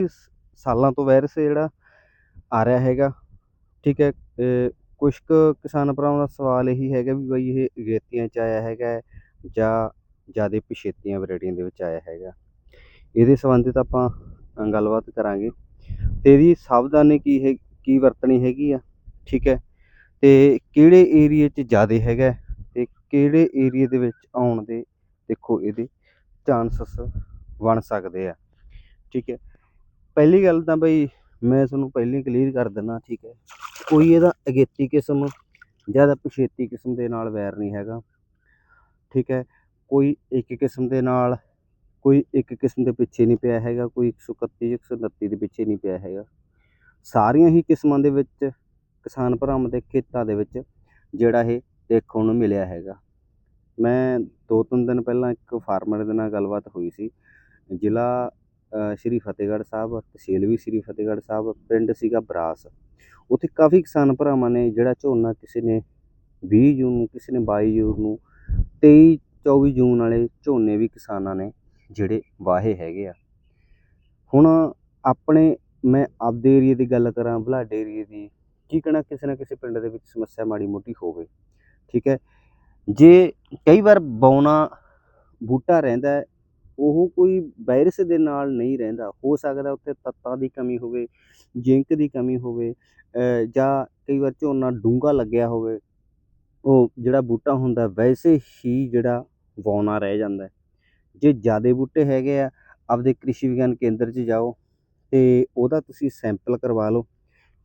ਇਸ ਸਾਲਾਂ ਤੋਂ ਵਾਇਰਸ ਜਿਹੜਾ ਆ ਰਿਹਾ ਹੈਗਾ, ਠੀਕ ਹੈ ਕੁਝ ਕੁ ਕਿਸਾਨ ਭਰਾਵਾਂ ਦਾ ਸਵਾਲ ਇਹੀ ਹੈਗਾ ਵੀ ਬਈ ਇਹ ਅਗੇਤੀਆਂ 'ਚ ਆਇਆ ਹੈਗਾ ਜਾਂ ਜ਼ਿਆਦਾ ਪਿਛੇਤੀਆਂ ਵੈਰਾਈਟੀਆਂ ਦੇ ਵਿੱਚ ਆਇਆ ਹੈਗਾ। ਇਹਦੇ ਸੰਬੰਧਿਤ ਆਪਾਂ ਗੱਲਬਾਤ ਕਰਾਂਗੇ। ਤੇ ਇਹਦੀ ਸਾਵਧਾਨੀ ਕੀ ਹੈ, ਕੀ ਵਰਤਣੀ ਹੈਗੀ ਆ, ਠੀਕ ਹੈ, ਤੇ ਕਿਹੜੇ ਏਰੀਏ 'ਚ ਜ਼ਿਆਦਾ ਹੈਗਾ ਹੈ ਤੇ ਕਿਹੜੇ ਏਰੀਏ ਦੇ ਵਿੱਚ ਆਉਣ ਦੇ ਦੇਖੋ ਇਹਦੇ ਚਾਂਸਸ ਬਣ ਸਕਦੇ ਆ, ਠੀਕ ਹੈ। ਪਹਿਲੀ ਗੱਲ ਤਾਂ ਬਈ ਮੈਂ ਤੁਹਾਨੂੰ ਪਹਿਲਾਂ ਕਲੀਅਰ ਕਰ ਦਿੰਦਾ, ਠੀਕ ਹੈ। ਕੋਈ ਇਹਦਾ ਅਗੇਤੀ ਕਿਸਮ ਜ਼ਿਆਦਾ ਪਿਛੇਤੀ ਕਿਸਮ ਦੇ ਨਾਲ ਵੈਰ ਨਹੀਂ ਹੈਗਾ, ਠੀਕ ਹੈ। ਕੋਈ ਇੱਕ ਕਿਸਮ ਦੇ ਨਾਲ, ਕੋਈ ਇੱਕ ਕਿਸਮ ਦੇ ਪਿੱਛੇ ਨਹੀਂ ਪਿਆ ਹੈਗਾ, ਕੋਈ 131 129 ਦੇ ਪਿੱਛੇ ਨਹੀਂ ਪਿਆ ਹੈਗਾ। ਸਾਰੀਆਂ ਹੀ ਕਿਸਮਾਂ ਦੇ ਵਿੱਚ, ਕਿਸਾਨ ਭਰਾਵਾਂ ਦੇ ਖੇਤਾਂ ਦੇ ਵਿੱਚ ਜਿਹੜਾ ਇਹ ਦੇਖਣ ਨੂੰ ਮਿਲਿਆ ਹੈਗਾ। ਮੈਂ ਦੋ ਤਿੰਨ ਦਿਨ ਪਹਿਲਾਂ ਇੱਕ ਫਾਰਮਰ ਦੇ ਨਾਲ ਗੱਲਬਾਤ ਹੋਈ ਸੀ। ਜ਼ਿਲ੍ਹਾ ਸ਼੍ਰੀ ਫਤਿਹਗੜ੍ਹ ਸਾਹਿਬ, ਤਹਿਸੀਲ ਵੀ ਸ਼੍ਰੀ ਫਤਿਹਗੜ੍ਹ ਸਾਹਿਬ, ਪਿੰਡ ਸੀਗਾ ਬਰਾਸ। ਉੱਥੇ ਕਾਫੀ ਕਿਸਾਨ ਭਰਾਵਾਂ ਨੇ ਜਿਹੜਾ ਝੋਨਾ ਕਿਸੇ ਨੇ 20 ਜੂਨ ਨੂੰ, ਕਿਸੇ ਨੇ 22 ਜੂਨ ਨੂੰ 23 24 ਜੂਨ ਵਾਲੇ ਝੋਨੇ ਵੀ ਕਿਸਾਨਾਂ ਨੇ ਜਿਹੜੇ ਵਾਹੇ ਹੈਗੇ ਆ। ਹੁਣ ਆਪਣੇ ਮੈਂ ਆਪਦੇ ਏਰੀਏ ਦੀ ਗੱਲ ਕਰਾਂ, ਬਲਾਡੇ ਏਰੀਏ ਦੀ, ਕੀ ਕਹਣਾ ਕਿਸੇ ਨਾ ਕਿਸੇ ਪਿੰਡ ਦੇ ਵਿੱਚ ਸਮੱਸਿਆ ਮਾੜੀ ਮੋਟੀ ਹੋਵੇ। ਠੀਕ ਹੈ? ਜੇ ਕਈ ਵਾਰ ਬੌਣਾ ਬੂਟਾ ਰਹਿੰਦਾ ਉਹ ਕੋਈ ਵਾਇਰਸ ਦੇ ਨਾਲ ਨਹੀਂ ਰਹਿੰਦਾ। ਹੋ ਸਕਦਾ ਉੱਥੇ ਤੱਤਾਂ ਦੀ ਕਮੀ ਹੋਵੇ, ਜ਼ਿੰਕ ਦੀ ਕਮੀ ਹੋਵੇ ਜਾਂ ਕਈ ਵਾਰ ਝੋਨਾ ਡੂੰਘਾ ਲੱਗਿਆ ਹੋਵੇ, ਉਹ ਜਿਹੜਾ ਬੂਟਾ ਹੁੰਦਾ, ਵੈਸੇ ਹੀ ਜਿਹੜਾ ਬੌਣਾ ਰਹਿ ਜਾਂਦਾ ਜੇ ਜ਼ਿਆਦੇ ਬੂਟੇ ਹੈਗੇ ਆ, ਆਪਦੇ ਕ੍ਰਿਸ਼ੀ ਵਿਗਿਆਨ ਕੇਂਦਰ 'ਚ ਜਾਓ ਤੇ ਉਹਦਾ ਤੁਸੀਂ ਸੈਂਪਲ ਕਰਵਾ ਲਓ,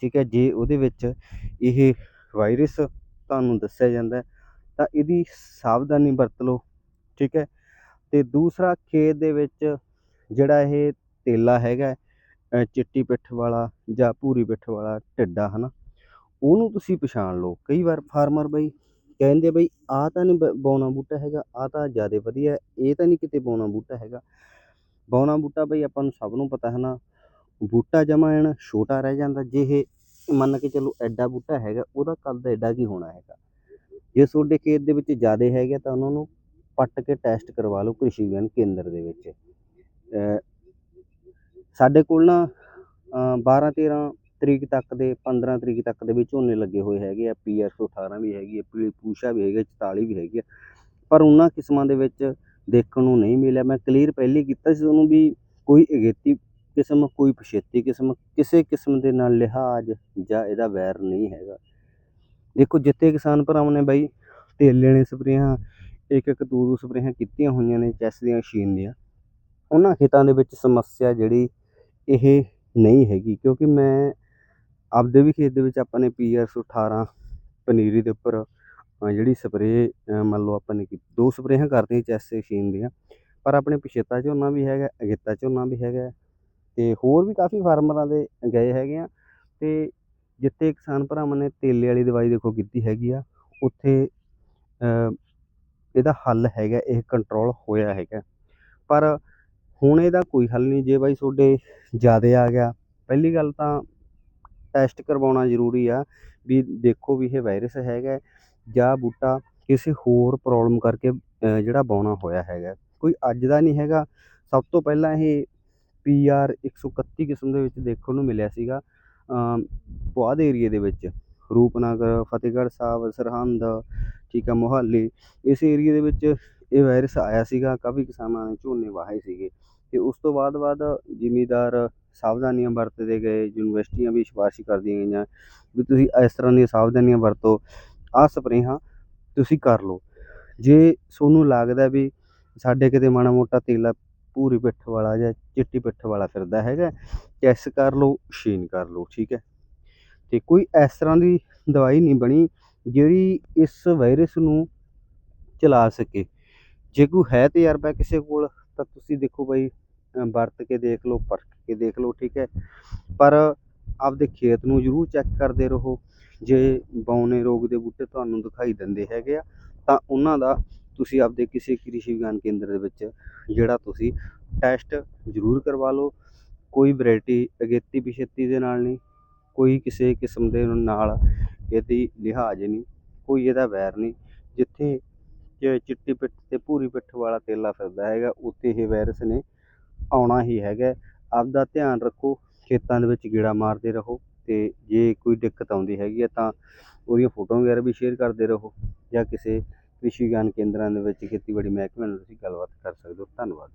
ਠੀਕ ਹੈ। ਜੇ ਉਹਦੇ ਵਿੱਚ ਇਹ ਵਾਇਰਸ ਤੁਹਾਨੂੰ ਦੱਸਿਆ ਜਾਂਦਾ ਤਾਂ ਇਹਦੀ ਸਾਵਧਾਨੀ ਵਰਤ ਲਓ, ਠੀਕ ਹੈ। ਤੇ ਦੂਸਰਾ ਖੇਤ ਦੇ ਵਿੱਚ ਜਿਹੜਾ ਇਹ ਤੇਲਾ ਹੈਗਾ ਚਿੱਟੀ ਪਿੱਠ ਵਾਲਾ ਜਾਂ ਭੂਰੀ ਪਿੱਠ ਵਾਲਾ ਢਿੱਡਾ ਹਨਾ? ਉਹਨੂੰ ਤੁਸੀਂ ਪਛਾਣ ਲਓ। ਕਈ ਵਾਰ ਫਾਰਮਰ ਬਈ ਕਹਿੰਦੇ ਬਈ, ਆਹ ਤਾਂ ਨਹੀਂ ਬੌਣਾ ਬੂਟਾ ਹੈਗਾ, ਆਹ ਤਾਂ ਜ਼ਿਆਦਾ ਵਧੀਆ, ਇਹ ਤਾਂ ਨਹੀਂ ਕਿਤੇ ਬੌਣਾ ਬੂਟਾ ਹੈਗਾ। ਬੌਣਾ ਬੂਟਾ ਬਈ ਆਪਾਂ ਨੂੰ ਸਭ ਨੂੰ ਪਤਾ ਹੈ ਨਾ ਬੂਟਾ ਜਮਾ ਐਨ ਛੋਟਾ ਰਹਿ ਜਾਂਦਾ, ਜੇ ਇਹ ਮੰਨ ਕੇ ਚੱਲੋ ਐਡਾ ਬੂਟਾ ਹੈਗਾ, ਉਹਦਾ ਕੱਦ ਐਡਾ ਕੀ ਹੋਣਾ ਹੈਗਾ? ਜੇ ਤੁਹਾਡੇ ਖੇਤ ਦੇ ਵਿੱਚ ਜ਼ਿਆਦਾ ਹੈਗਾ ਤਾਂ ਉਹਨਾਂ ਨੂੰ ਪੱਟ ਕੇ ਟੈਸਟ ਕਰਵਾ ਲਓ ਕ੍ਰਿਸ਼ੀ ਵਿਗਿਆਨ ਕੇਂਦਰ ਦੇ ਵਿੱਚ। ਸਾਡੇ ਕੋਲ ਨਾ 12 13 ਤਰੀਕ ਤੱਕ ਦੇ 15 ਤਰੀਕ ਤੱਕ ਦੇ ਵੀ ਝੋਨੇ ਲੱਗੇ ਹੋਏ ਹੈਗੇ ਆ। ਪੀਆਰ 118 ਵੀ ਹੈਗੀ ਆ, ਪੀਲੀ ਪੂਸ਼ਾ ਵੀ ਹੈਗੀ ਆ 44 ਵੀ ਹੈਗੀ ਆ। ਪਰ ਉਹਨਾਂ ਕਿਸਮਾਂ ਦੇ ਵਿੱਚ ਦੇਖਣ ਨੂੰ ਨਹੀਂ ਮਿਲਿਆ। ਮੈਂ ਕਲੀਅਰ ਪਹਿਲੇ ਕੀਤਾ ਸੀ ਉਹਨੂੰ ਵੀ ਕੋਈ ਅਗੇਤੀ ਕਿਸਮ, ਕੋਈ ਪਛੇਤੀ ਕਿਸਮ, ਕਿਸੇ ਕਿਸਮ ਦੇ ਨਾਲ ਲਿਹਾਜ਼ ਜਾਂ ਇਹਦਾ ਵੈਰ ਨਹੀਂ ਹੈਗਾ। ਦੇਖੋ ਜਿੱਥੇ ਕਿਸਾਨ ਭਰਾਵਾਂ ਨੇ ਬਾਈ, ਤੇਲੇ ਨੇ ਸਪਰੇਆਂ ਇੱਕ ਇੱਕ ਦੋ ਦੋ ਸਪਰੇਹਾਂ ਕੀਤੀਆਂ ਹੋਈਆਂ ਨੇ ਚੈਸ ਦੀਆਂ, ਮਸ਼ੀਨ ਦੀਆਂ। ਉਹਨਾਂ ਖੇਤਾਂ ਦੇ ਵਿੱਚ ਸਮੱਸਿਆ ਜਿਹੜੀ ਇਹ ਨਹੀਂ ਹੈਗੀ, ਕਿਉਂਕਿ ਮੈਂ ਆਪਦੇ ਵੀ ਖੇਤ ਦੇ ਵਿੱਚ ਆਪਾਂ ਨੇ ਪੀਆਰ 118 ਪਨੀਰੀ ਦੇ ਉੱਪਰ ਜਿਹੜੀ ਸਪਰੇ ਮੰਨ ਲਓ ਆਪਾਂ ਨੇ ਕੀਤੀ ਦੋ ਸਪਰੇਹਾਂ ਕਰਤੀਆਂ ਚੈਸ ਮਸ਼ੀਨ ਦੀਆਂ। ਪਰ ਆਪਣੇ ਪਿਛੇਤਾ ਝੋਨਾ ਵੀ ਹੈਗਾ, ਅਗੇਤਾ ਝੋਨਾ ਵੀ ਹੈਗਾ, ਤੇ ਹੋਰ ਵੀ ਕਾਫੀ ਫਾਰਮਰਾਂ ਦੇ ਗਏ ਹੈਗੇ ਆ। ਤੇ ਜਿੱਥੇ ਕਿਸਾਨ ਭਰਾਵਾਂ ਨੇ ਤੇਲੇ ਵਾਲੀ ਦਵਾਈ ਦੇਖੋ ਕੀਤੀ ਹੈਗੀ ਆ, ਉੱਥੇ ਇਹਦਾ ਹੱਲ ਹੈਗਾ, ਇਹ ਕੰਟਰੋਲ ਹੋਇਆ ਹੈਗਾ। ਪਰ ਹੁਣ ਇਹਦਾ ਕੋਈ ਹੱਲ ਨਹੀਂ, ਜੇ ਬਾਈ ਤੁਹਾਡੇ ਜ਼ਿਆਦਾ ਆ ਗਿਆ। ਪਹਿਲੀ ਗੱਲ ਤਾਂ ਟੈਸਟ ਕਰਵਾਉਣਾ ਜ਼ਰੂਰੀ ਆ ਵੀ ਦੇਖੋ ਵੀ ਇਹ ਵਾਇਰਸ ਹੈਗਾ ਜਾਂ ਬੂਟਾ ਕਿਸੇ ਹੋਰ ਪ੍ਰੋਬਲਮ ਕਰਕੇ ਜਿਹੜਾ ਬੌਣਾ ਹੋਇਆ ਹੈਗਾ। ਕੋਈ ਅੱਜ ਦਾ ਨਹੀਂ ਹੈਗਾ। ਸਭ ਤੋਂ ਪਹਿਲਾਂ ਇਹ ਪੀਆਰ 131 ਕਿਸਮ ਦੇ ਵਿੱਚ ਦੇਖਣ ਨੂੰ ਮਿਲਿਆ ਸੀਗਾ ਪੁਆਧ ਏਰੀਏ ਦੇ ਵਿੱਚ। ਰੂਪਨਗਰ, ਫਤਿਹਗੜ੍ਹ ਸਾਹਿਬ, ਸਰਹੰਦ ਠੀਕ ਆ ਮੋਹਾਲੀ ਇਸ ਏਰੀਏ ਦੇ ਵਿੱਚ ਇਹ ਵਾਇਰਸ ਆਇਆ ਸੀਗਾ, ਕਾਫੀ ਕਿਸਾਨਾਂ ਨੇ ਝੋਨੇ ਵਾਹੇ ਸੀਗੇ। ਤੇ ਉਸ ਤੋਂ ਬਾਅਦ ਬਾਅਦ ਜ਼ਿਮੀਦਾਰ ਸਾਵਧਾਨੀਆਂ ਵਰਤਦੇ ਗਏ, ਯੂਨੀਵਰਸਿਟੀਆਂ ਵੀ ਸਿਫਾਰਿਸ਼ ਕਰਦੀਆਂ ਗਈਆਂ ਵੀ ਤੁਸੀਂ ਇਸ ਤਰ੍ਹਾਂ ਦੀਆਂ ਸਾਵਧਾਨੀਆਂ ਵਰਤੋ। ਆਹ ਸਪਰੇਹਾਂ ਤੁਸੀਂ ਕਰ ਲਓ। ਜੇ ਤੁਹਾਨੂੰ ਲੱਗਦਾ ਵੀ ਸਾਡੇ ਕਿਤੇ ਮਾੜਾ ਮੋਟਾ ਤੇਲਾ ਪੂਰੀ ਪਿੱਠ ਵਾਲਾ ਜਾਂ ਚਿੱਟੀ ਪਿੱਠ ਵਾਲਾ ਫਿਰਦਾ ਹੈਗਾ ਚੈਸ ਕਰ ਲਓ ਸ਼ੀਨ ਕਰ ਲਓ, ਠੀਕ ਹੈ। ਤੇ ਕੋਈ ਇਸ ਤਰ੍ਹਾਂ ਦੀ ਦਵਾਈ ਨਹੀਂ ਬਣੀ ਜਿਹੜੀ ਇਸ ਵਾਇਰਸ ਨੂੰ ਚਲਾ ਸਕੇ। ਜੇ ਕੋਈ ਹੈ ਤਜਰਬਾ ਕਿਸੇ ਕੋਲ, ਤਾਂ ਤੁਸੀਂ ਦੇਖੋ ਬਈ ਵਰਤ ਕੇ ਦੇਖ ਲਓ, ਪਰਖ ਕੇ ਦੇਖ ਲਓ, ਠੀਕ ਹੈ। ਪਰ ਆਪਦੇ ਖੇਤ ਨੂੰ ਜ਼ਰੂਰ ਚੈੱਕ ਕਰਦੇ ਰਹੋ। ਜੇ ਬੌਨੇ ਰੋਗ ਦੇ ਬੂਟੇ ਤੁਹਾਨੂੰ ਦਿਖਾਈ ਦਿੰਦੇ ਹੈਗੇ ਆ, ਤਾਂ ਉਹਨਾਂ ਦਾ ਤੁਸੀਂ ਆਪਦੇ ਕਿਸੇ ਕ੍ਰਿਸ਼ੀ ਵਿਗਿਆਨ ਕੇਂਦਰ ਦੇ ਵਿੱਚ ਜਿਹੜਾ ਤੁਸੀਂ ਟੈਸਟ ਜ਼ਰੂਰ ਕਰਵਾ ਲਓ। ਕੋਈ ਵੈਰਾਈਟੀ ਅਗੇਤੀ ਪਿਛੇਤੀ ਦੇ ਨਾਲ ਨਹੀਂ, ਕੋਈ ਕਿਸੇ ਕਿਸਮ ਦੇ ਨਾਲ ਇਹਦੀ ਲਿਹਾਜ਼ ਨਹੀਂ, ਕੋਈ ਇਹਦਾ ਵੈਰ ਨਹੀਂ। ਜਿੱਥੇ ਚ- ਚਿੱਟੀ ਪਿੱਠ ਤੇ ਭੂਰੀ ਪਿੱਠ ਵਾਲਾ ਤੇਲਾ ਫਿਰਦਾ ਹੈਗਾ, ਉੱਥੇ ਇਹ ਵਾਇਰਸ ਨੇ ਆਉਣਾ ਹੀ ਹੈਗਾ। ਆਪਦਾ ਧਿਆਨ ਰੱਖੋ, ਖੇਤਾਂ ਦੇ ਵਿੱਚ ਗੇੜਾ ਮਾਰਦੇ ਰਹੋ ਅਤੇ ਜੇ ਕੋਈ ਦਿੱਕਤ ਆਉਂਦੀ ਹੈਗੀ ਹੈ ਤਾਂ ਉਹਦੀਆਂ ਫੋਟੋਆਂ ਵਗੈਰਾ ਵੀ ਸ਼ੇਅਰ ਕਰਦੇ ਰਹੋ ਜਾਂ ਕਿਸੇ ਕ੍ਰਿਸ਼ੀ ਵਿਗਿਆਨ ਕੇਂਦਰਾਂ ਦੇ ਵਿੱਚ ਖੇਤੀਬਾੜੀ ਮਹਿਕਮੇ ਨਾਲ ਤੁਸੀਂ ਗੱਲਬਾਤ ਕਰ ਸਕਦੇ ਹੋ। ਧੰਨਵਾਦ।